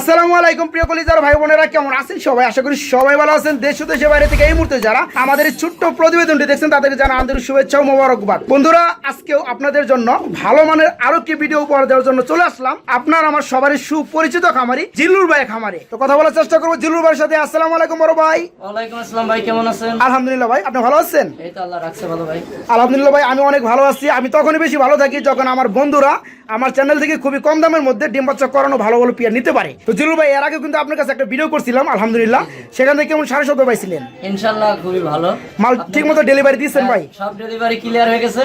আসসালামু আলাইকুম প্রিয় কলিজার ভাই বোনেরা কেমন আছেন সবাই? আশা করি সবাই ভালো আছেন। দেশ ও দেশের বাইরে থেকে এই মুহূর্তে যারা আমাদের এই ছোট্ট প্রতিবেদনটি দেখছেন তাদেরকে জানা আন্তরিক শুভেচ্ছা ও মোবারকবাদ। বন্ধুরা আজকেও আপনাদের জন্য ভালো মানের আরও কি ভিডিও উপহার দেওয়ার জন্য চলে আসলাম। আপনার আমার সবারই সুপরিচিত খামারি জিল্লুর ভাই খামারি। তো কথা বলার চেষ্টা করব জিল্লুর ভাইয়ের সাথে। আসসালামু আলাইকুম বড় ভাই। ওয়ালাইকুম আসসালাম ভাই কেমন আছেন? আলহামদুলিল্লাহ ভাই আপনি ভালো আছেন? এই তো আল্লাহ রাখছে ভালো ভাই। আলহামদুলিল্লাহ ভাই আমি অনেক ভালো আছি। আমি তখনই বেশি ভালো থাকি যখন আমার বন্ধুরা আমার চ্যানেল থেকে খুবই কম দামের মধ্যে ডিম বাচ্চা করানো ভালো ভালো পিয়ার নিতে পারে। তো জিলুর ভাই এর আগে কিন্তু আপনার কাছে একটা ভিডিও করছিলাম আলহামদুলিল্লাহ। সেখান থেকে কেমন সাড়ে সত্তর পাইছিলেন? ইনশাল্লাহ খুবই ভালো। মাল ঠিক মতো ডেলিভারি দিয়েছেন ভাই? সব ডেলিভারি ক্লিয়ার হয়ে গেছে।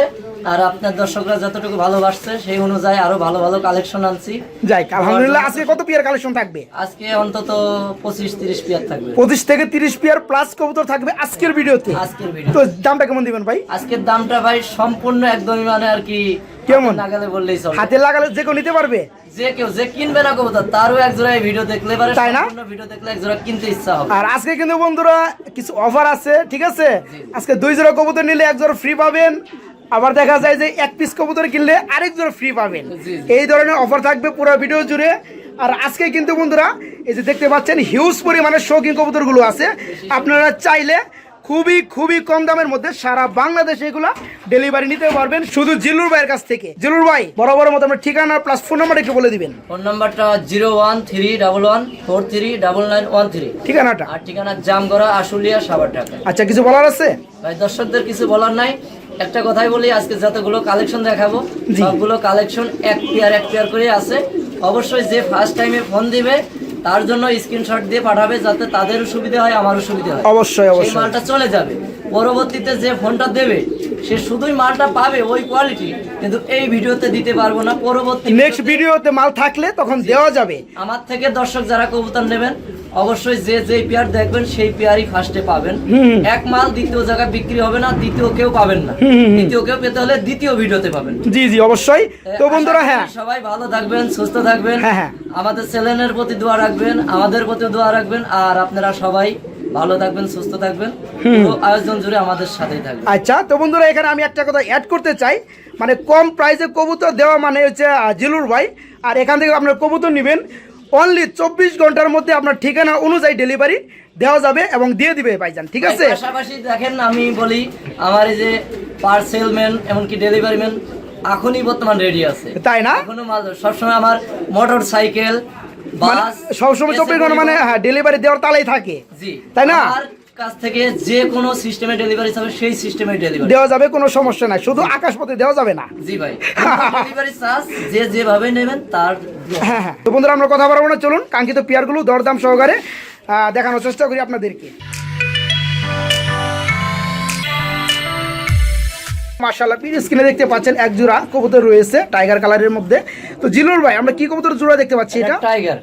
আর আপনার দর্শকরা যতটুকু ভালোবাসছে সেই অনুযায়ী আরও ভালো ভালো কালেকশন আনছি। যাই আলহামদুলিল্লাহ আজকে কত পিয়ার কালেকশন থাকবে? আজকে অন্তত পঁচিশ তিরিশ পিয়ার থাকবে। পঁচিশ থেকে তিরিশ পিয়ার প্লাস কবুতর থাকবে আজকের ভিডিওতে আজকের ভিডিও তো। দামটা কেমন দিবেন ভাই? আজকের দামটা ভাই সম্পূর্ণ একদমই মানে আর কি কেমন? লাগালে বললেই চলে। হাতে লাগালে যে কেউ নিতে পারবে? যে কেউ যে কিনবে না কবুতর তারও এক জোড়া ভিডিও দেখলে পারে তাই না? ভিডিও দেখলে এক জোড়া কিনতে ইচ্ছা হবে। আর আজকে কিন্তু বন্ধুরা কিছু অফার আছে ঠিক আছে? আজকে দুই জোড়া কবুতর নিলে এক জোড়া ফ্রি পাবেন। আবার দেখা যায় যে এক পিস কবুতর কিনলে আরেক জোড়া ফ্রি পাবেন। এই ধরনের অফার থাকবে পুরো ভিডিও জুড়ে। আর আজকে কিন্তু বন্ধুরা এই যে দেখতে পাচ্ছেন হিউজ পরিমাণের শৌখিন কবুতরগুলো আছে। আপনারা চাইলে খুবই খুবই কম দামের মধ্যে সারা বাংলাদেশে এগুলা ডেলিভারি নিতে পারবেন শুধু জিলুর ভাইয়ের কাছ থেকে। জিলুর ভাই বরাবর মতো আপনার ঠিকানা প্লাস ফোন নাম্বার একটু বলে দিবেন। ফোন নাম্বারটা zero one three double one four three double nine one three. ঠিকানাটা? আর ঠিকানা জামগড়া আশুলিয়া সাবার ঢাকা আচ্ছা কিছু বলার আছে? ভাই দর্শকদের কিছু বলার নাই। একটা কথাই বলি আজকে যতগুলো কালেকশন দেখাবো। সবগুলো কালেকশন এক পেয়ার এক পেয়ার করে আছে। অবশ্যই যে ফার্স্ট টাইমে ফোন দিবে তার জন্য স্ক্রিনশট দিয়ে পাঠাবে যাতে তাদেরও সুবিধা হয় আমারও সুবিধা হয়। অবশ্যই অবশ্যই। মালটা চলে যাবে। পরবর্তীতে যে ফোনটা দেবে সে শুধুই মালটা পাবে ওই কোয়ালিটি কিন্তু এই ভিডিওতে দিতে পারব না। পরবর্তী নেক্সট ভিডিওতে মাল থাকলে তখন দেওয়া যাবে। আমার থেকে দর্শক যারা কবুতর নেবেন অবশ্যই যে যে পেয়ার দেখবেন সেই পেয়ারই ফার্স্টে পাবেন। এক মাল দ্বিতীয় জায়গায় বিক্রি হবে না দ্বিতীয় কেউ পাবেন না। দ্বিতীয় কেউ পেতে হলে দ্বিতীয় ভিডিওতে পাবেন। জি জি অবশ্যই। তো বন্ধুরা হ্যাঁ। সবাই ভালো থাকবেন সুস্থ থাকবেন। হ্যাঁ, হ্যাঁ। আমাদের চ্যানেলের প্রতি দোয়া রাখবেন আমাদের প্রতি দোয়া রাখবেন আর আপনারা সবাই ভালো থাকবেন সুস্থ থাকবেন। পুরো আয়োজন জুড়ে আমাদের সাথেই থাকবেন। আচ্ছা তো বন্ধুরা এখানে আমি একটা কথা অ্যাড করতে চাই। মানে কম প্রাইসে কবুতর দেওয়া মানে হচ্ছে জিলুর ভাই। আর এখান থেকে আপনার কবুতর নেবেন। অনলি চব্বিশ ঘণ্টার মধ্যে আপনার ঠিকানা অনুযায়ী ডেলিভারি দেওয়া যাবে এবং দিয়ে দিবে ভাইজান ঠিক আছে? পাশাপাশি দেখেন আমি বলি আমার এই যে পার্সেলম্যান এমনকি ডেলিভারি ম্যান এখনই বর্তমান রেডি আছে। তাই না? এখনও মাল সবসময় আমার মোটর সাইকেল বাস সবসময় চব্বিশ ঘণ্টা মানে হ্যাঁ ডেলিভারি দেওয়ার তালাই থাকে। জি। তাই না? আমার কাছ থেকে যে কোনো সিস্টেমে ডেলিভারি সেই সিস্টেমে ডেলিভারি দেওয়া যাবে কোনো সমস্যা নাই। শুধু আকাশপথে দেওয়া যাবে না। জি ভাই। ডেলিভারি চার্জ যে যেভাবে নেবেন তার হ্যাঁ হ্যাঁ। তো বন্ধুরা আমরা কথা বলব না চলুন। কাঙ্ক্ষিত পেয়ারগুলো দরদাম সহকারে দেখানোর চেষ্টা করি আপনাদেরকে। মাশাআল্লাহ পির স্ক্রিনে দেখতে পাচ্ছেন এক জোড়া কবুতর রয়েছে টাইগার কালারের মধ্যে। তো জিলুর ভাই আমরা কি কবুতর জোড়া দেখতে পাচ্ছি এটা টাইগার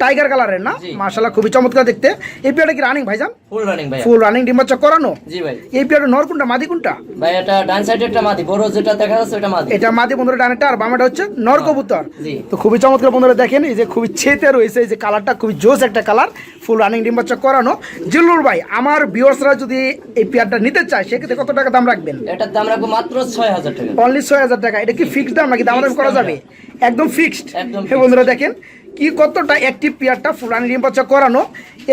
টাইগার কালারের না। মাশাআল্লাহ খুবই চমৎকার দেখতে। এই পেয়ারটা কি রানিং ভাইজান? ফুল রানিং ভাই ফুল রানিং ডিম বাচ্চা করানো? জি ভাই। এই পেয়ারটা নর কোনটা মাদি কোনটা? ভাই এটা ডান সাইডে একটা মাদি বড় যেটা দেখা যাচ্ছে ওটা মাদি। এটা মাদি বন্ধুরা ডানেটা আর বামেটা হচ্ছে নর কবুতর। জি। তো খুবই চমৎকার বন্ধুরা দেখেন এই যে খুবই ছেতে রয়েছে এই যে কালারটা খুবই জোস একটা কালার ফুল রানিং ডিম বাচ্চা করানো। জিল্লুর ভাই আমার ভিউয়ার্সরা যদি এই পেয়ারটা নিতে চায় সেক্ষেত্রে কত টাকা দাম রাখবেন? এটার দাম রাখব মাত্র ছয় হাজার টাকা। অনলি ছয় হাজার টাকা। এটা কি ফিক্সড দাম নাকি দাম করা যাবে? একদম ফিক্সড হ্যাঁ বন্ধুরা দেখেন কি কতটা একটি পেয়ারটা ফুল নির্বাচন করানো?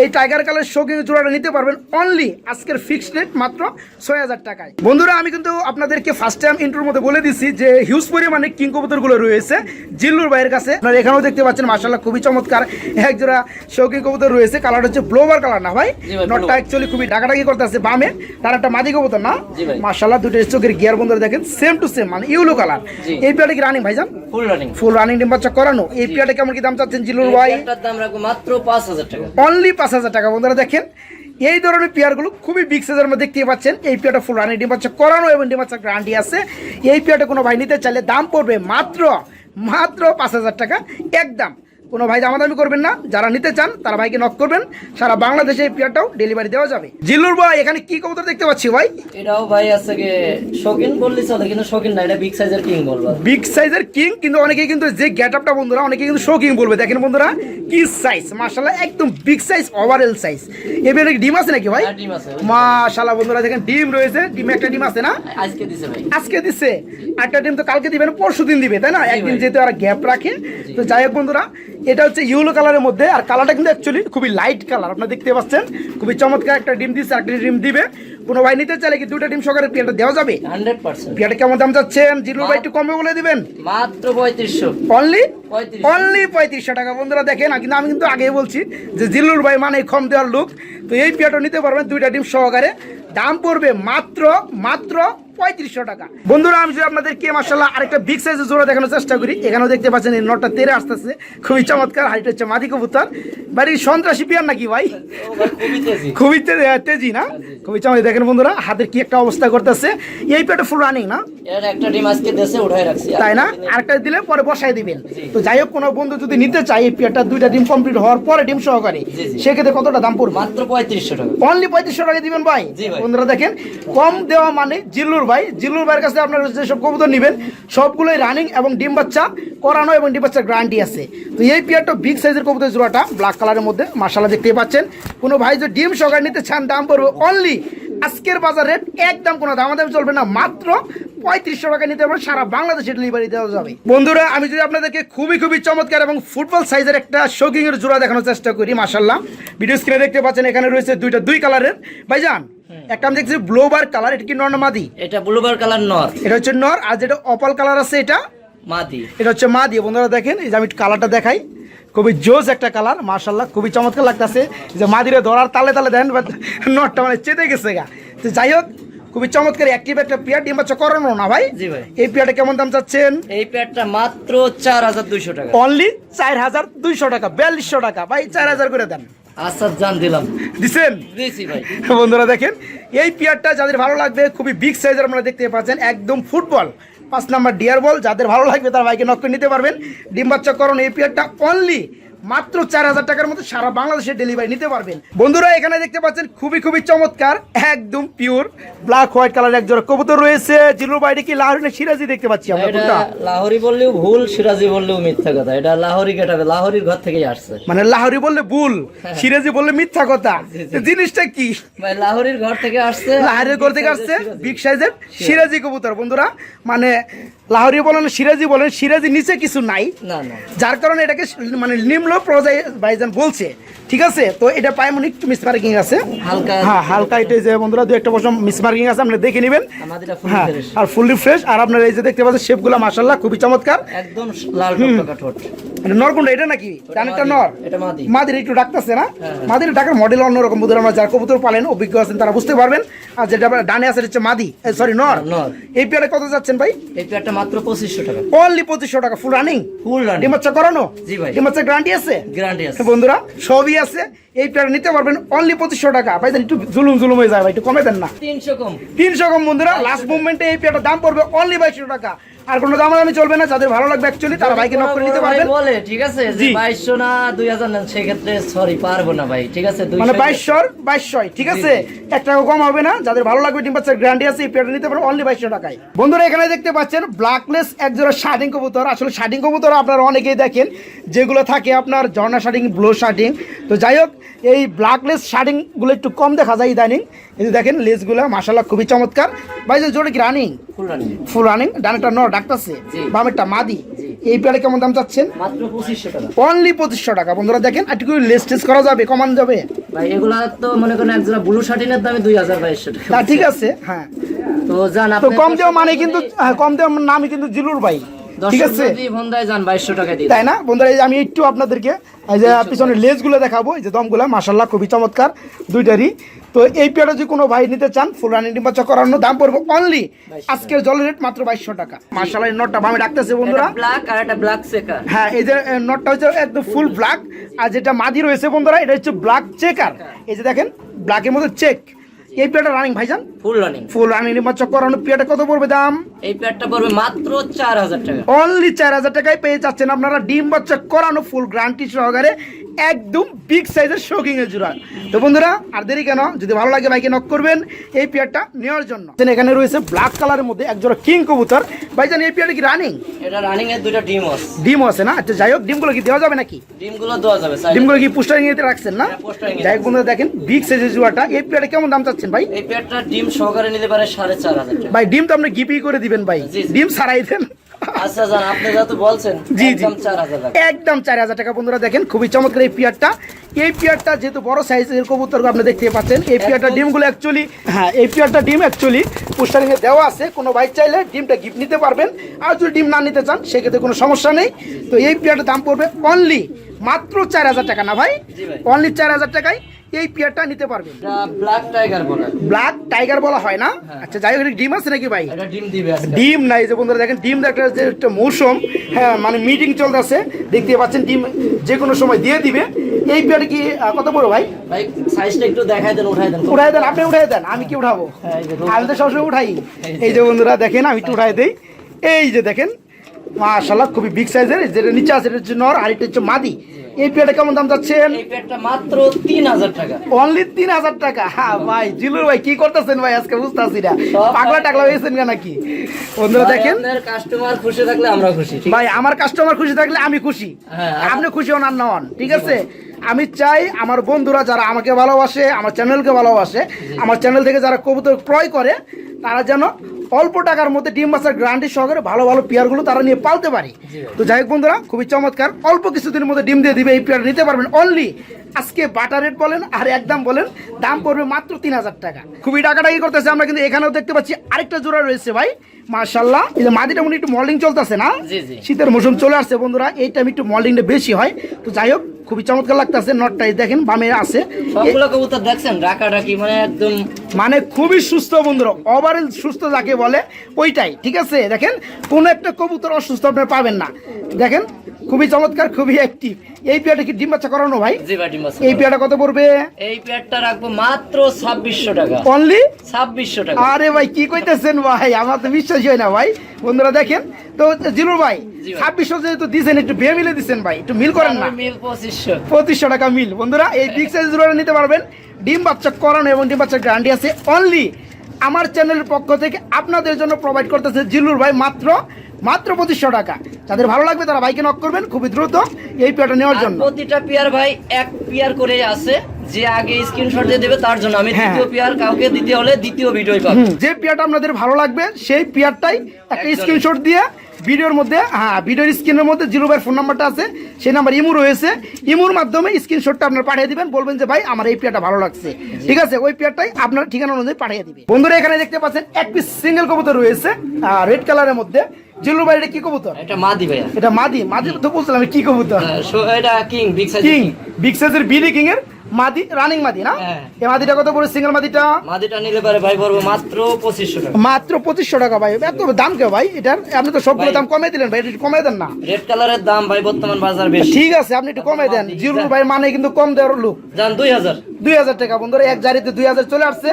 এই টাইগার কালার শৌখিন জোড়াটা নিতে পারবেন অনলি আজকের ফিক্সড রেট মাত্র ছয় হাজার টাকায়। বন্ধুরা আমি কিন্তু আপনাদেরকে ফার্স্ট টাইম ইন্টুর মধ্যে বলে দিচ্ছি যে হিউজ পরিমাণে কিং কবুতরগুলো রয়েছে জিল্লুর ভাইয়ের কাছে। আপনারা এখানেও দেখতে পাচ্ছেন মার্শাল্লাহ খুবই চমৎকার এক জোড়া শৌখিন কবুতর রয়েছে। কালার হচ্ছে ব্লোবার কালার না ভাই? নটটা অ্যাকচুয়ালি খুবই ডাকাডাকি করতে আছে বামে। তার একটা মাদি কবুতর না? মার্শাল্লাহ দুটো চোখের গিয়ার বন্ধুরা দেখেন সেম টু সেম মানে ইউলো কালার। এই পেয়ারটা কি রানিং ভাইজান? ফুল রানিং ফুল রানিং ডিম বাচ্চা করানো। এই পেয়ারটা কেমন কি দাম চাচ্ছেন জিল্লুর ভাই? মাত্র পাঁচ হাজার টাকা। অনলি পাঁচ হাজার টাকা। বন্ধুরা দেখেন, এই ধরনের পেয়ারগুলো খুবই বিগ সাইজের মধ্যে দেখতে পাচ্ছেন। এই পেয়ারটা ফুল রানি ডিম বাচ্চা করানো এবং ডিম বাচ্চা গ্রান্ডি আছে। এই পেয়ারটা কোনো ভাই নিতে চাইলে দাম পড়বে মাত্র মাত্র পাঁচ হাজার টাকা, একদম। কোনো ভাই দামাদামি করবেন না যারা নিতে চান তারা ভাইকে নক করবেন সারা বাংলাদেশে এই পেয়ারটাও ডেলিভারি দেওয়া যাবে। জিল্লুর ভাই এখানে কি কবুতর দেখতে পাচ্ছি ভাই? এটাও ভাই আছে গিয়ে শৌখিন বললি চলে কিন্তু শৌখিন না এটা বিগ সাইজের কিং বলব। বিগ সাইজের কিং কিন্তু অনেকে কিন্তু যে গেট আপটা বন্ধুরা অনেকে কিন্তু শো কিং বলবে। দেখেন বন্ধুরা কি সাইজ মাশাল্লাহ একদম বিগ সাইজ ওভারঅল সাইজ এবারে কি ডিম আছে নাকি ভাই? হ্যাঁ, ডিম আছে। মাশাল্লাহ বন্ধুরা দেখেন ডিম রয়েছে ডিমে একটা ডিম আছে না? আজকে দিছে ভাই। আজকে দিচ্ছে একটা ডিম তো কালকে দিবে না পরশু দিন দিবে তাই না? একদিন। যেহেতু আর গ্যাপ রাখে। তো যাই হোক বন্ধুরা এটা হচ্ছে ইউলো কালারের মধ্যে আর কালারটা কিন্তু অ্যাকচুয়ালি খুবই লাইট কালার আপনারা দেখতে পাচ্ছেন। খুবই চমৎকার একটা ডিম দিচ্ছে একটা ডিম দিবে। কোনো ভাই নিতে চাইলে কি দুইটা ডিম সহকারে পেয়ারটা দেওয়া যাবে? Hundred percent. কেমন দাম চাচ্ছেন? জিলু ভাই একটু কমে বলে দিবেন। মাত্র পঁয়ত্রিশশো। অনলি অনলি পঁয়ত্রিশশো টাকা। বন্ধুরা দেখেন কিন্তু আমি কিন্তু আগেই বলছি যে জিল্লুর ভাই মানে কম দেওয়ার লোক। তো এই পেয়ারটা নিতে পারবেন দুইটা ডিম সহকারে। দাম পড়বে মাত্র মাত্র পঁয়ত্রিশশো টাকা। বন্ধুরা আমি যদি আপনাদেরকে মাসাল্লাহ আরেকটা বিগ সাইজের জোড়া দেখানোর চেষ্টা করি এখানেও দেখতে পাচ্ছেন এই নটটা তেরে আসতেছে। খুবই চমৎকার হাইট হচ্ছে মাদি কবুতর। বাড়ি সন্ত্রাসী পেয়ার নাকি ভাই? খুবই তেজি। তেজি না? খুবই চমৎকার। দেখেন বন্ধুরা হাতের কি একটা অবস্থা করতেছে। এই পেটে ফুল রানিং না? এর একটা ডিম আজকে দেশে উঠাই রাখছি। তাই না? আরেকটা দিলে পরে দিবেন। তো যাই হোক কোনো বন্ধু যদি নিতে চায় এই পেয়ারটা দুইটা ডিম কমপ্লিট হওয়ার পরে ডিম সহকারে। সেক্ষেত্রে কতটা দাম পড়বে? মাত্র পঁয়ত্রিশশো টাকা। অনলি পঁয়ত্রিশশো টাকা দিবেন ভাই? ভাই। বন্ধুরা দেখেন কম দেওয়া মানে জিল্লুর ভাই। জিল্লুর ভাইয়ের কাছে আপনারা যেসব কবুতর নেবেন সবগুলোই রানিং এবং ডিম বাচ্চা করানো এবং ডিম বাচ্চার গ্যারান্টি আছে। তো এই পেয়ারটা বিগ সাইজের কবুতর জোড়াটা ব্ল্যাক কালারের মধ্যে মাসালা দেখতে পাচ্ছেন। কোনো ভাই যদি ডিম সহকারে নিতে চান দাম পড়বে অনলি আজকের বাজার রেট একদম কোনো দামাদামি চলবে না মাত্র পঁয়ত্রিশশো টাকা নিতে পারবেন সারা বাংলাদেশে ডেলিভারি দেওয়া যাবে। বন্ধুরা আমি যদি আপনাদেরকে খুবই খুবই চমৎকার এবং ফুটবল সাইজের একটা শোকিং এর জোড়া দেখানোর চেষ্টা করি মাসাল্লাহ ভিডিও স্ক্রিনে দেখতে পাচ্ছেন এখানে রয়েছে দুইটা দুই কালারের ভাইজান একটা আমি দেখছি ব্লোবার কালার এটা কি নর্মাদি এটা ব্লুবার কালার নর। এটা হচ্ছে নর আর যেটা অপাল কালার আছে এটা মাদি। এটা হচ্ছে মা দিয়ে বন্ধুরা দেখেন এই যে আমি কালারটা দেখাই। খুবই জোস একটা কালার মার্শাল্লাহ খুবই চমৎকার লাগতেছে। যে মাদিরে ধরার তালে তালে দেন নটটা মানে চেতে গেছে গা। তো যাই হোক খুবই চমৎকার অ্যাক্টিভ একটা পেয়ার। ডিম বাচ্চা করানো না ভাই। জি ভাই। এই পেয়ারটা কেমন দাম চাচ্ছেন? এই প্যাডটা মাত্র চার হাজার দুইশো টাকা। অনলি চার হাজার দুইশো টাকা বিয়াল্লিশশো টাকা। ভাই চার হাজার করে দেন। জান দিলাম। দিছেন? ভাই। বন্ধুরা দেখেন এই পেয়ারটা যাদের ভালো লাগবে খুবই বিগ সাইজের আপনারা দেখতে পাচ্ছেন একদম ফুটবল। পাঁচ নাম্বার ডিয়ার বল, যাদের ভালো লাগবে তার ভাইকে নক করে নিতে পারবেন। ডিম বাচ্চা করণ এই পিয়ারটা অনলি মাত্র চার হাজার টাকার মতো সারা বাংলাদেশে ডেলিভারি নিতে পারবেন। বন্ধুরা এখানে দেখতে পাচ্ছেন খুবই খুবই চমৎকার একদম পিওর ব্ল্যাক হোয়াইট কালার এক জোড়া কবুতর রয়েছে। জিলুর বাইরে কি লাহরিনে সিরাজি দেখতে পাচ্ছি আমরা কোনটা? লাহোরি বললেও ভুল সিরাজি বললেও মিথ্যা কথা। এটা লাহোরি কেটাবে লাহোরির ঘর থেকেই আসছে। মানে লাহরি বললে ভুল সিরাজি বললে মিথ্যা কথা। জিনিসটা কি? ভাই লাহোরির ঘর থেকে আসছে লাহোরের করতে আসছে বিগ সাইজের সিরাজি কবুতর। বন্ধুরা মানে লাহোরি বলেন সিরাজি বলেন সিরাজি নিচে কিছু নাই। না না। যার কারণে এটাকে মানে নিম্ন পর্যায়ে ভাইজান বলছে। ঠিক আছে? তো এটা পায় মনে একটু মিসমার্কিং আছে। হালকা হ্যাঁ হালকা এটা যে বন্ধুরা দু একটা বছর মিসমার্কিং আছে আপনি দেখে নেবেন। হ্যাঁ আর ফুললি ফ্রেশ আর আপনার এই যে দেখতে পাচ্ছেন শেপগুলো মাসাল্লাহ খুবই চমৎকার। একদম লাল টকটকা ঠোঁট। নরকুন্ডা এটা নাকি? ডানেরটা নর? এটা মাদি। মাদির একটু ডাকতেছে না? হ্যাঁ। মাদির ডাকার মডেল অন্যরকম বুধুর আমরা যারা কবুতর পালেন অভিজ্ঞ আছেন তারা বুঝতে পারবেন। আর যেটা ডানে আছে হচ্ছে মাদি। সরি নর। নর। এই পেয়ারে কত যাচ্ছেন ভাই? এই প্যাডটা মাত্র পঁচিশশো টাকা। অনলি পঁচিশশো টাকা ফুল রানিং ফুল রানি ডিমাচ্চা করানো? জি ভাই। ডিমাচ্চা গ্যারান্টি আছে? গ্যারান্টি আছে। বন্ধুরা সবই আছে এই পেয়ার নিতে পারবেন অনলি পঁচিশশো টাকা। ভাই একটু জুলুম জুলুম হয়ে যায় ভাই একটু কমে দেন না। তিনশো কম। তিনশো কম বন্ধুরা লাস্ট মুভমেন্টে এই পেয়ারটার দাম পড়বে অনলি বাইশশো টাকা। আর কোনো দাম আমি চলবে না যাদের ভালো লাগবে অ্যাকচুয়ালি তারা বাইকে নক করে নিতে পারবেন। বলে ঠিক আছে? যে জি। বাইশশো না দুই হাজার নেন সেক্ষেত্রে সরি পারব না ভাই ঠিক আছে? মানে 200 বাইশশোর বাইশশোই ঠিক আছে? এক টাকা কম হবে না যাদের ভালো লাগবে বাচ্চার গ্যারান্টি আছে এই পেয়ারটা নিতে পারবেন অনলি বাইশশো টাকায়। বন্ধুরা এখানে দেখতে পাচ্ছেন ব্ল্যাকলেস এক জোড়া শার্টিং কবুতর। আসলে শার্টিং কবুতর আপনারা অনেকেই দেখেন যেগুলো থাকে আপনার ঝর্ণা শার্টিং ব্লো শার্টিং তো যাই হোক এই ব্ল্যাকলেস শার্টিংগুলো একটু কম দেখা যায় ইদানিং। যে দেখেন লেসগুলো মাসাল্লাহ খুবই চমৎকার। ভাই যে জোরে কি রানিং ফুল রানি ফুল রানিং ডানেরটা নর ডাকতেছে। জি। বামেরটা মাদি। এই পেয়ারে কেমন দাম চাচ্ছেন? মাত্র পঁচিশশো টাকা। অনলি পঁচিশশো টাকা। বন্ধুরা দেখেন একটু লেস টেস করা যাবে কমান যাবে? ভাই এগুলা তো মনে করেন একজোড়া ব্লু শার্টিনের দামে দুই হাজার বাইশশো টাকা। ঠিক আছে হ্যাঁ। তো যান তো কম দেওয়া মানে কিন্তু হ্যাঁ, কম দেওয়া নামই কিন্তু জিলুর ভাই। ঠিক আছে? তাই না? বন্ধুরা এই আমি একটু আপনাদেরকে এই যে পিছনে লেজগুলো দেখাবো এই যে দমগুলো মাসাল্লাহ খুবই চমৎকার দুইটারই। তো এই পেয়ারটা যদি কোনো ভাই নিতে চান ফুল রানি ডিম্বা চকরানো দাম পড়বে অনলি আজকের জলের রেট মাত্র বাইশশো টাকা। মাসাল্লাহ এই নটটা আমি ডাকতেছে বন্ধুরা। ব্ল্যাক আর একটা ব্ল্যাক সেকার হ্যাঁ এই যে নটটা হচ্ছে একদম ফুল ব্ল্যাক আর যেটা মাদি রয়েছে বন্ধুরা এটা হচ্ছে ব্ল্যাক চেকার এই যে দেখেন ব্ল্যাকের মধ্যে চেক এই পেয়ারটা রানিং ভাইজান? ফুল রানিং ফুল রানিং ডিম্বা করানো পেয়ারটা কত পড়বে দাম? এই প্যাডটা পড়বে মাত্র চার হাজার টাকা। অনলি চার হাজার টাকায় পেয়ে যাচ্ছেন আপনারা। ডিম বাচ্চা করানো ফুল গ্রান্টি সহকারে একদম বিগ সাইজের শৌকিং এর জোড়া তো বন্ধুরা আর দেরি কেন? যদি ভালো লাগে ভাইকে নক করবেন এই পেয়ারটা নেওয়ার জন্য। এখানে রয়েছে ব্ল্যাক কালারের মধ্যে এক জোড়া কিং কবুতর। ভাইজান এই পেয়ারটা কি রানিং এটা রানিং এর দুইটা ডিম আছে। ডিম আছে না? আচ্ছা যাই হোক ডিমগুলো কি দেওয়া যাবে নাকি? ডিমগুলো দেওয়া যাবে ডিমগুলো কি পুস্টারিং এতে রাখছেন না? হ্যাঁ, যাই বন্ধুরা দেখেন বিগ সাইজের জোড়াটা এই পেয়ারটা কেমন দাম চাচ্ছেন ভাই? এই প্যাডটা ডিম সহকারে নিতে পারে সাড়ে চার হাজার ভাই ডিম তো আপনি গিপি করে দিবেন ভাই। ডিম ছাড়াই দেন। আচ্ছা জান আপনি যেহেতু বলছেন জি। একদম টাকা। বন্ধুরা দেখেন খুবই চমৎকার এই পিয়ারটা। এই পিয়ারটা যেহেতু বড় সাইজের কবুতর আপনি দেখতে পাচ্ছেন এই পিয়ারটা ডিমগুলো অ্যাকচুয়ালি হ্যাঁ এই পিয়ারটা ডিম অ্যাকচুয়ালি পোস্টারিং দেওয়া আছে কোনো বাইক চাইলে ডিমটা গিফট নিতে পারবেন। আর যদি ডিম না নিতে চান সেক্ষেত্রে কোনো সমস্যা নেই। তো এই পিয়ারটার দাম পড়বে অনলি মাত্র চার হাজার টাকা না ভাই। অনলি চার হাজার টাকায় এই পিয়ারটা নিতে পারবেন। এটা ব্ল্যাক টাইগার বলে। ব্ল্যাক টাইগার বলা হয় না? হ্যাঁ। আচ্ছা যাই হোক ডিম আছে নাকি ভাই? ডিম দিবে আজকে। ডিম নাই যে বন্ধুরা দেখেন ডিম একটা যে একটা মৌসুম হ্যাঁ মানে মিটিং চলতেছে দেখতে পাচ্ছেন ডিম যে কোনো সময় দিয়ে দিবে। এই পেয়ারে কি কত বড় ভাই? ভাই সাইজটা একটু দেখাই দেন উঠাই দেন। উঠাই দেন আপনি উঠাই দেন আমি কি উঠাবো? হ্যাঁ। আমি তো সবসময় উঠাই। এই যে। বন্ধুরা দেখেন আমি একটু উঠাই দেই। এই যে দেখেন মাশাল্লাহ খুবই বিগ সাইজের যেটা নিচে আছে এটা হচ্ছে নর আর এটা হচ্ছে মাদি। এই পেয়ারটা কেমন দাম যাচ্ছেন এই মাত্র টাকা। অনলি তিন হাজার টাকা? হ্যাঁ ভাই জিলুর ভাই কি করতেছেন ভাই? আজকে বুঝতেছি না। পাগলা টাগলা টাকলা হয়েছেন নাকি? বন্ধুরা দেখেন। আপনার কাস্টমার খুশি থাকলে আমরা খুশি ভাই আমার কাস্টমার খুশি থাকলে আমি খুশি। হ্যাঁ, আপনি খুশি হন আর না হন ঠিক আছে? আমি চাই আমার বন্ধুরা যারা আমাকে ভালোবাসে আমার চ্যানেলকে ভালোবাসে আমার চ্যানেল থেকে যারা কবুতর ক্রয় করে তারা যেন অল্প টাকার মধ্যে ডিম বাচ্চার গ্যারান্টি সহকারে ভালো ভালো পেয়ারগুলো তারা নিয়ে পালতে পারে। তো যাই হোক বন্ধুরা খুবই চমৎকার। অল্প কিছুদিনের মধ্যে ডিম দিয়ে দিবে এই পেয়ার নিতে পারবেন অনলি আজকে বাটার রেট বলেন আর একদম বলেন দাম পড়বে মাত্র তিন হাজার টাকা। খুবই টাকাটাকি করতেছে আমরা কিন্তু এখানেও দেখতে পাচ্ছি আরেকটা জোড়া রয়েছে ভাই। মার্শাল্লাহ এই যে মাদিটা মনে একটু মল্ডিং চলতেছে না। শীতের মৌসুম চলে আসছে বন্ধুরা এই টাইম একটু মল্ডিংটা বেশি হয়। তো যাই হোক খুবই চমৎকার লাগতেছে নটটাই দেখেন বামে আছে। দেখছেন? মানে একদম মানে খুবই সুস্থ বন্ধুরা ওভারঅল সুস্থ যাকে বলে ওইটাই ঠিক আছে? দেখেন কোনো একটা কবুতর অসুস্থ আপনার পাবেন না। দেখেন খুবই চমৎকার খুবই অ্যাক্টিভ এই পেয়ারটা কি ডিম বাচ্চা করানো ভাই? জি এই পেয়ারটা কত পড়বে? এই পেয়ারটা রাখব মাত্র ছাব্বিশশো টাকা। অনলি ছাব্বিশশো টাকা। আরে ভাই কি কইতেছেন ভাই? আমার তো বিশ্বাসই হয় না ভাই। বন্ধুরা দেখেন তো জিলুর ভাই ছাব্বিশশো যেহেতু দিচ্ছেন একটু বে মিলে দিচ্ছেন ভাই একটু মিল করেন না। পঁচিশশো। পঁচিশশো টাকা মিল। বন্ধুরা এই বিগ সাইজ জোড়াটা নিতে পারবেন। ডিম বাচ্চা করানো এবং ডিম গ্যারান্টি আছে অনলি আমার চ্যানেলের পক্ষ থেকে। আপনাদের জন্য প্রোভাইড করতেছে জিলুর ভাই মাত্র মাত্র পঁচিশশো টাকা। যাদের ভালো লাগবে তারা ভাইকে নক করবেন খুবই দ্রুত এই পেয়ারটা নেওয়ার জন্য। প্রতিটা পেয়ার ভাই এক পেয়ার করে আছে। যে আগে স্ক্রিনশট দিয়ে দেবে তার জন্য। আমি হ্যাঁ। দ্বিতীয় পেয়ার কাউকে দিতে হলে দ্বিতীয় ভিডিও পাবো। যে পেয়ারটা আপনাদের ভালো লাগবে সেই পেয়ারটাই একটা স্ক্রিনশট দিয়ে ভিডিওর মধ্যে হ্যাঁ ভিডিওর স্ক্রিনের মধ্যে জিরো ভাইয়ের ফোন নাম্বারটা আছে সেই নাম্বার ইমু রয়েছে। ইমুর মাধ্যমে স্ক্রিনশটটা আপনার পাঠিয়ে দিবেন বলবেন যে ভাই আমার এই পেয়ারটা ভালো লাগছে। ঠিক আছে ওই পেয়ারটাই আপনার ঠিকানা অনুযায়ী পাঠিয়ে দিবে। বন্ধুরা এখানে দেখতে পাচ্ছেন এক পিস সিঙ্গেল কবুতর রয়েছে রেড কালারের মধ্যে। জিল্লু ভাই এটা কি কবুতর? এটা মাদি ভাইয়া। এটা মাদি? মাদি তো বলছিলাম কি কবুতর? হ্যাঁ, এটা king big size king big সাইজের বিডি কিং এর মাদি রানিং মাদি না? হ্যাঁ। এই মাদিটা কত পড়ে? সিঙ্গেল মাদিটা? মাদিটা নিলে পারে ভাই পড়ব মাত্র পঁচিশশো টাকা। মাত্র পঁচিশশো টাকা ভাই। এত দাম কে ভাই? এটার আপনি তো সবগুলো দাম কমে দিলেন ভাই একটু কমে দেন না। রেড কালারের দাম ভাই বর্তমান বাজার বেশি। ঠিক আছে আপনি একটু কমে দেন। জিরুল ভাই মানে কিন্তু কম দেওয়ার লোক। দুই হাজার। দুই হাজার টাকা বন্ধুরা এক জারিতে দুই হাজার চলে আসছে।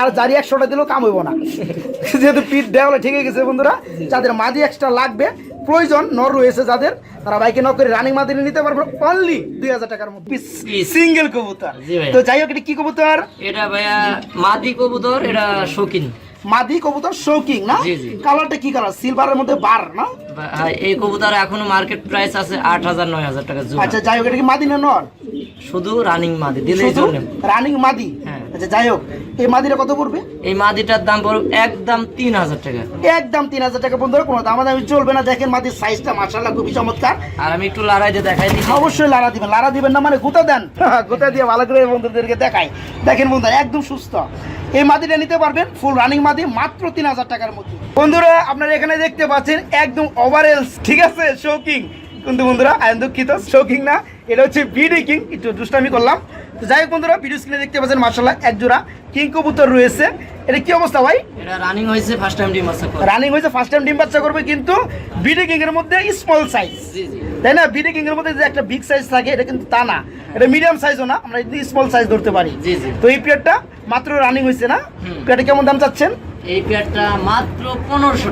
আর জারি একশোটা দিলেও কাম হইব না। যেহেতু পিঠ দেওয়া ঠিক গেছে বন্ধুরা যাদের মাদি এক্সট্রা লাগবে প্রয়োজন নর রয়েছে যাদের তারা বাইকে নক করে রানিং মাদি নিতে পারবে অনলি দুই হাজার টাকার মধ্যে। সিঙ্গেল কবুতর। তো যাই হোক এটা কি কবুতর? এটা ভাইয়া মাদি কবুতর এটা শৌখিন। মাদি কবুতর শৌকিং না। কালারটা কি কালার সিলভারের মধ্যে বার না? এই কবুতর এখনও মার্কেট প্রাইস আছে আট হাজার নয় হাজার টাকা আচ্ছা যাই হোক এটা কি মাদি না নর? শুধু রানিং মাদি দিলেই রানিং মাদি? হ্যাঁ। আচ্ছা যাই হোক এই মাদিটা কত পড়বে? এই মাদিটার দাম পড়বে একদম তিন হাজার টাকা। একদম তিন হাজার টাকা বন্ধুরা কোনো দামাদামি চলবে না। দেখেন মাদির সাইজটা মার্শাল্লাহ খুবই চমৎকার। আর আমি একটু লড়াই দিয়ে দেখাই দিই। অবশ্যই লারা দিবেন লারা দিবেন না মানে গুতা দেন। গুতা দিয়ে ভালো করে বন্ধুদেরকে দেখাই। দেখেন বন্ধুরা একদম সুস্থ। এই মাদিটা নিতে পারবেন ফুল রানিং মাদি মাত্র তিন হাজার টাকার মধ্যে। বন্ধুরা আপনারা এখানে দেখতে পাচ্ছেন একদম ওভারএলস ঠিক আছে? শৌকিং কিন্তু বন্ধুরা আই এম দুঃখিত শৌকিং না। এটা হচ্ছে বিডি কিং একটু দুষ্টামি করলাম। তো যাই হোক বন্ধুরা ভিডিও স্ক্রিনে দেখতে পাচ্ছেন মার্শাল্লাহ এক জোড়া কিং কবুতর রয়েছে। এটা কি অবস্থা ভাই? এটা রানিং হয়েছে ফার্স্ট টাইম ডিম আছে রানিং হয়েছে ফার্স্ট টাইম ডিম বাচ্চা করবে কিন্তু বিডি কিং এর মধ্যে স্মল সাইজ জি জি। তাই না? বিডি কিং এর মধ্যে যে একটা বিগ সাইজ থাকে এটা কিন্তু তা না। এটা মিডিয়াম সাইজও না আমরা স্মল সাইজ ধরতে পারি। জি, জি। তো এই পিয়ারটা মাত্র রানিং হয়েছে না? হুম। পিয়ারটা কেমন দাম চাচ্ছেন? এই পেয়ারটা মাত্র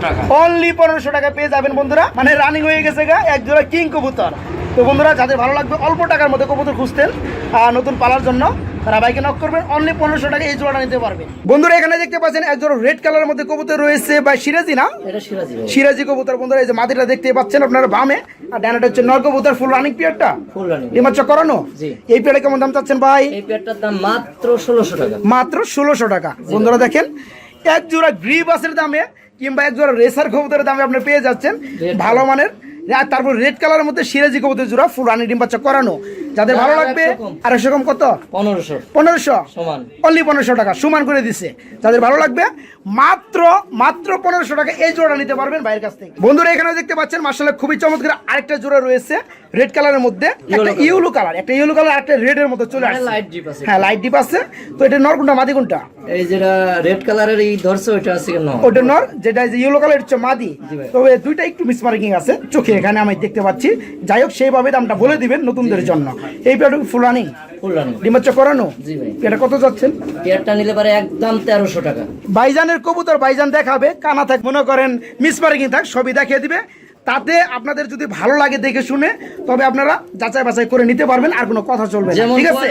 টাকা। অনলি টাকা পেয়ে যাবেন বন্ধুরা। মানে রানিং হয়ে গেছে গা এক জোড়া কিং কবুতর। তো বন্ধুরা যাদের ভালো লাগবে অল্প টাকার মধ্যে কবুতর খুঁজতেন নতুন পালার জন্য তারা বাইকে নক করবেন অনলি পনেরোশো টাকা এই জোড়াটা নিতে পারবেন। বন্ধুরা এখানে দেখতে পাচ্ছেন এক জোড়া রেড কালারের মধ্যে কবুতর রয়েছে বা সিরাজি না? এটা সিরাজি কবুতর বন্ধুরা এই যে মাটিটা দেখতে পাচ্ছেন আপনারা বামে। আর ডানাটা হচ্ছে নর কবুতর ফুল রানিং পিয়ারটা। ফুল রানিং ডিমাচ্চা করানো। এই পেয়ারে কেমন দাম চাচ্ছেন ভাই? এই পেয়ারটার দাম মাত্র ষোলোশো টাকা। মাত্র ষোলোশো টাকা। বন্ধুরা দেখেন এক জোড়া গ্রি বাসের দামে কিংবা এক জোড়া রেসার কবুতরের দামে আপনি পেয়ে যাচ্ছেন। ভালো মানের। আর তারপর রেড কালারের মধ্যে সিরাজি কবুতর জোড়া ফুল রানি ডিম বাচ্চা করানো। যাদের ভালো লাগবে 100 কম। আর একশো কত? পনেরোশো। পনেরোশো? সমান। অনলি পনেরোশো টাকা সমান করে দিছে। যাদের ভালো লাগবে মাত্র মাত্র পনেরোশো টাকা এই জোড়া নিতে পারবেন বাইরের কাছ থেকে। বন্ধুরা এখানে দেখতে পাচ্ছেন মার্শাল্লাহ খুবই চমৎকার আরেকটা জোড়া রয়েছে রেড কালারের মধ্যে একটা ইউলো কালার একটা ইউলো কালার একটা রেডের মধ্যে চলে আসছে। light deep আছে। হ্যাঁ লাইট ডিপ আছে। তো এটা নর কোনটা মাদি কোনটা এই যেটা রেড কালারের এই ধরছে ওইটা আছে কেন ওটা নর যেটা যে ইয়েলো কালার হচ্ছে মাদি। তবে দুইটা একটু মিসমার্কিং আছে চোখে এখানে আমি দেখতে পাচ্ছি। যাই হোক সেইভাবে দামটা বলে দিবেন নতুনদের জন্য। এই পেয়ারটা ফুল রানিং ফুল রানি ডিমাচ্চা করানো? জি ভাই। এটা কত যাচ্ছেন? পেয়ারটা নিলে পারে একদম তেরোশো টাকা। বাইজানের কবুতর বাইজান দেখাবে কানা থাক মনে করেন মিসমার্কিং থাক সবই দেখিয়ে দিবে। তাতে আপনাদের যদি ভালো লাগে দেখে শুনে তবে আপনারা যাচাই বাছাই করে নিতে পারবেন আর কোনো কথা চলবে ঠিক আছে?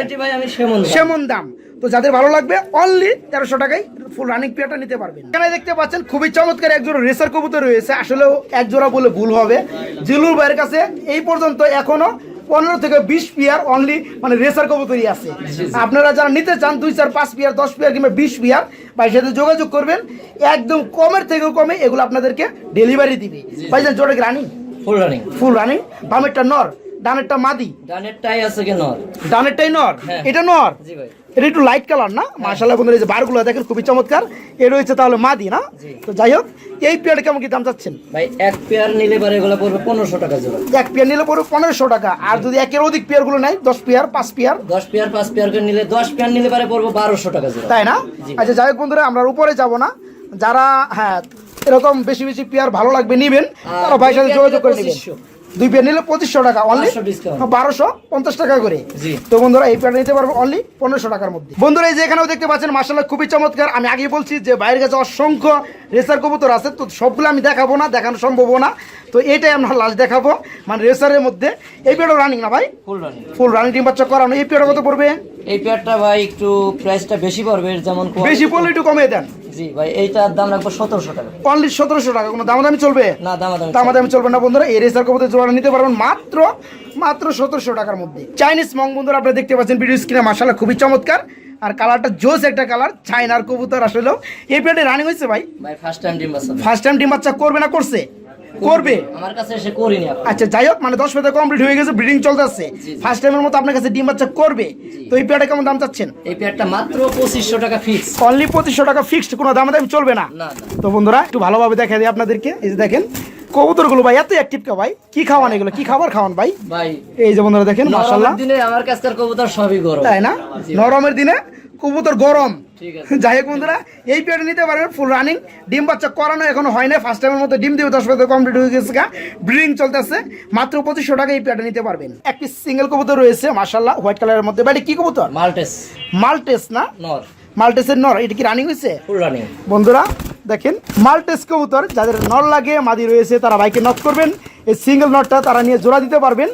সেমন দাম। তো যাদের ভালো লাগবে অনলি তেরোশো টাকায় ফুল রানিং পেয়ারটা নিতে পারবেন। এখানে দেখতে পাচ্ছেন খুবই চমৎকার এক জোড়া রেসার কবুতর রয়েছে। আসলেও একজোড়া বলে ভুল হবে। জিলুর ভাইয়ের কাছে এই পর্যন্ত এখনও পনেরো থেকে বিশ পিয়ার অনলি মানে রেসার কবুতরই আছে। আপনারা যারা নিতে চান দুই চার পাঁচ পিয়ার দশ পিয়ার কিংবা বিশ পিয়ার ভাইয়ের সাথে যোগাযোগ করবেন। একদম কমের থেকেও কমে এগুলো আপনাদেরকে ডেলিভারি দিবে। ভাই যান কি running full running full running বামেরটা নর ডানেরটা মাদি? ডানেরটাই আছে আছে কেন ডানেরটাই নর? হ্যাঁ। এটা নর? জি ভাই। এটা একটু লাইট কালার না? মাশাআল্লাহ বন্ধুরা এই যে বারগুলো দেখেন খুবই চমৎকার। এ রয়েছে তাহলে মাদি না? তো যাই হোক এই পেয়ারটা কেমন কি দাম চাচ্ছেন? ভাই এক পেয়ার নিলে পারে এগুলো পড়বে পনেরোশো টাকা জোড়া। এক পেয়ার নিলে পড়বে পনেরোশো টাকা। আর যদি একের অধিক পেয়ারগুলো নাই দশ পেয়ার পাঁচ পেয়ার দশ পেয়ার পাঁচ পেয়ার করে নিলে দশ পেয়ার নিলে পারে পড়বে বারোশো টাকা জোড়া। তাই না? আচ্ছা যাই হোক বন্ধুরা আমরা উপরে যাব না। যারা হ্যাঁ এরকম বেশি বেশি পেয়ার ভালো লাগবে নিবেন। তারা ভাইয়ের সাথে যোগাযোগ করে পেয়ার নেবেন। নিলে 2500 দুই পেয়ার নিলে পঁচিশশো টাকা অনলি বারোশো পঞ্চাশ টাকা করে। তো বন্ধুরা এই পেয়ারটা নিতে পারব অনলি পনেরোশো টাকার মধ্যে। বন্ধুরা এই যে এখানেও দেখতে পাচ্ছেন মার্শাল্লাহ খুবই চমৎকার। আমি আগেই বলছি যে বাইরের কাছে অসংখ্য রেসার কবুতর আছে তো সবগুলো আমি দেখাবো না দেখানো সম্ভব না। তো এটাই আমরা লাস্ট দেখাবো মানে রেসারের মধ্যে। এই পেয়ারও রানিং না ভাই? ফুল রানিং ফুল রানিং টিম বাচ্চা করানো। এই পেয়ারটা কত পড়বে? এই পেয়ারটা ভাই একটু প্রাইসটা বেশি পড়বে যেমন বেশি পড়লে একটু কমিয়ে দেন। জি ভাই এইটার দাম রাখব সতেরোশো টাকা। অনলি সতেরোশো টাকা কোনো দামাদামি চলবে? না দাম দাম দামাদামি চলবে না বন্ধুরা এই রেসার কবুতর জোড়া নিতে পারবেন মাত্র মাত্র সতেরোশো টাকার মধ্যে। চাইনিজ মং বন্ধুরা আপনারা দেখতে পাচ্ছেন ভিডিও স্ক্রিনে মাসালা খুবই চমৎকার। আর কালারটা জোস একটা কালার চাইনার কবুতর আসলেও। এই প্লেটে রানিং হয়েছে ভাই? ভাই ফার্স্ট টাইম ডিম বাচ্চা। ফার্স্ট টাইম ডিম বাচ্চা করবে না করছে? করবে। আমার কাছে এসে করিনি আচ্ছা যাই হোক মানে দশ কমপ্লিট হয়ে গেছে ব্রিডিং চলতেছে। ফার্স্ট টাইমের মতো আপনার কাছে ডিম বাচ্চা করবে। তো এই পেয়ারটা কেমন দাম চাচ্ছেন? এই পেয়ারটা মাত্র পঁচিশশো টাকা ফিক্স অনলি পঁচিশশো টাকা ফিক্সড কোনো দাম দাম চলবে না। তো বন্ধুরা একটু ভালোভাবে দেখা দিই আপনাদেরকে। এই যে দেখেন কবুতরগুলো ভাই এত অ্যাক্টিভ কা ভাই? কি খাওয়ান এগুলো? কি খাবার খাওয়ান ভাই? ভাই এই যে বন্ধুরা দেখেন দিনে আমার কবুতর সবই গরম। তাই না? নরমের দিনে কবুতর গরম। যাই হোক বন্ধুরা এই পেয়ারটা নিতে পারবেন ফুল রানিং ডিম বাচ্চা করানো এখনও হয় না ফার্স্ট টাইমের মতো ডিম দিয়ে দশ পেতে কমপ্লিট হয়ে গেছে ব্রিডিং চলতেছে মাত্র পঁচিশশো টাকা এই পেয়ারটা নিতে পারবেন। এক পিস সিঙ্গেল কবুতর রয়েছে মাশাল্লাহ হোয়াইট কালারের মধ্যে। বাড়ি কি কবুতর? মাল্টেস। মালটেস না? নর। মালটেসের নর এটা কি রানিং হয়েছে? ফুল রানিং বন্ধুরা দেখেন মাল্টেস কবুতর যাদের নর লাগে মাদি রয়েছে তারা বাইকে নক করবেন। এই সিঙ্গেল নটটা তারা নিয়ে জোড়া দিতে পারবেন।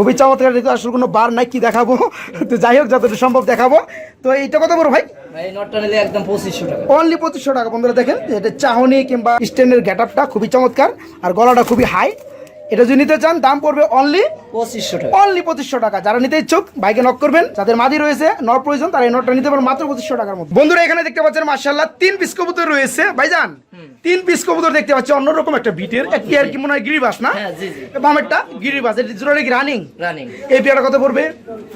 খুবই চমৎকার দেখতে আসলে কোনো বার নাই কি দেখাবো? তো যাই হোক যতটুকু সম্ভব দেখাবো। তো এইটা কত বড় ভাই? অনলি পঁচিশশো টাকা। বন্ধুরা দেখেন এটা চাহনি কিংবা স্ট্যান্ডের গেট আপটা খুবই চমৎকার আর গলাটা খুবই হাই এটা যদি নিতে চান দাম পড়বে অনলি পঁচিশশো টাকা। অনলি পঁচিশশো টাকা। যারা নিতে ইচ্ছুক বাইকে নক করবেন। যাদের মাদি রয়েছে নর প্রয়োজন তারা এই নটটা নিতে পারেন মাত্র পঁচিশশো টাকার মধ্যে। বন্ধুরা এখানে দেখতে পাচ্ছেন মার্শাল্লাহ তিন পিস কবুতর রয়েছে। ভাইজান তিন পিস কবুতর দেখতে পাচ্ছি অন্যরকম একটা বিটের এক পেয়ার কি মনে হয় গিরিবাস না? হ্যাঁ জি জি। বামেরটা গিরিবাস এটা জোড়া কি রানিং রানিং এই পেয়ারটা কত পড়বে?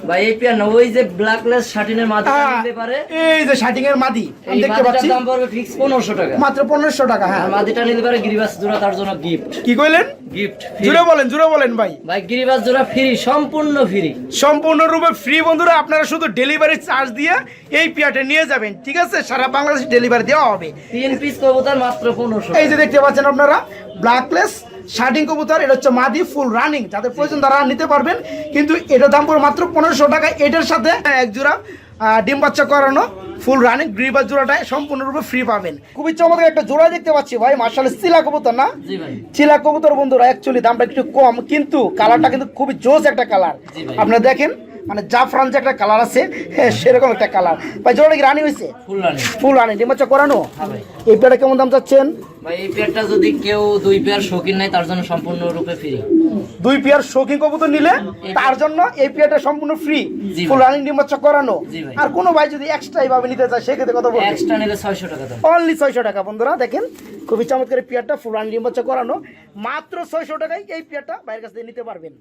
ভাই এই পেয়ার না ওই যে ব্ল্যাকলেস শার্টিনের মাঝে নিতে পারে। এই যে শার্টিং এর মাদি দেখতে পাচ্ছি। দাম পড়বে ফিক্স পনেরোশো টাকা। মাত্র পনেরোশো টাকা হ্যাঁ। মাদিটা নিতে পারে গিরিবাস জোড়া তার জন্য গিফট কি কইলেন? গিফট জুড়ে বলেন জুড়ে বলেন ভাই। ভাই গিরিবাস জোড়া ফ্রি সম্পূর্ণ ফ্রি সম্পূর্ণরূপে ফ্রি বন্ধুরা আপনারা শুধু ডেলিভারি চার্জ দিয়ে এই পিয়াটা নিয়ে যাবেন ঠিক আছে? সারা বাংলাদেশ ডেলিভারি দেওয়া হবে। তিন পিস কবুতর মাত্র পনেরোশো এই যে দেখতে পাচ্ছেন আপনারা ব্ল্যাকলেস শার্টিং কবুতর এটা হচ্ছে মাদি ফুল রানিং যাদের প্রয়োজন তারা নিতে পারবেন কিন্তু এটার দাম পড়ে মাত্র পনেরোশো টাকা। এটার সাথে এক জোড়া ডিম বাচ্চা করানো ফুল রানিং গ্রিবাস জোড়াটায় সম্পূর্ণরূপে ফ্রি পাবেন। খুবই চমৎকার একটা জোড়া দেখতে পাচ্ছি ভাই মার্শাল চিলা কবুতর না? জি ভাই। চিলা কবুতর বন্ধুরা অ্যাকচুয়ালি দামটা একটু কম কিন্তু কালারটা কিন্তু খুবই জোস একটা কালার আপনারা দেখেন মানে জাফরান যে একটা কালার আছে হ্যাঁ, সেরকম একটা কালার ভাই জোড়াটা কি রানি হয়েছে? ফুল রানি। ফুল রানি। ডিম বাচ্চা করানো? এই পেয়ারটা কেমন দাম চাচ্ছেন? ভাই এই পেয়ারটা যদি কেউ দুই পেয়ার শৌখিন নেয় তার জন্য সম্পূর্ণরূপে ফ্রি দুই পেয়ার শৌখিন কবুতর নিলে তার জন্য এই পেয়ারটা সম্পূর্ণ ফ্রি ফুল। রানিং ডিম বাচ্চা করানো। আর কোনো ভাই যদি এক্সট্রা এইভাবে নিতে চায় সেক্ষেত্রে কত বলবেন এক্সট্রা নিলে ছয়শো টাকা দাম। অনলি ছয়শো টাকা বন্ধুরা দেখেন। খুবই চমৎকার পেয়ারটা ফুল রানিং ডিম বাচ্চা করানো। মাত্র ছয়শো টাকায় এই পেয়ারটা বাইরের কাছ থেকে নিতে পারবেন।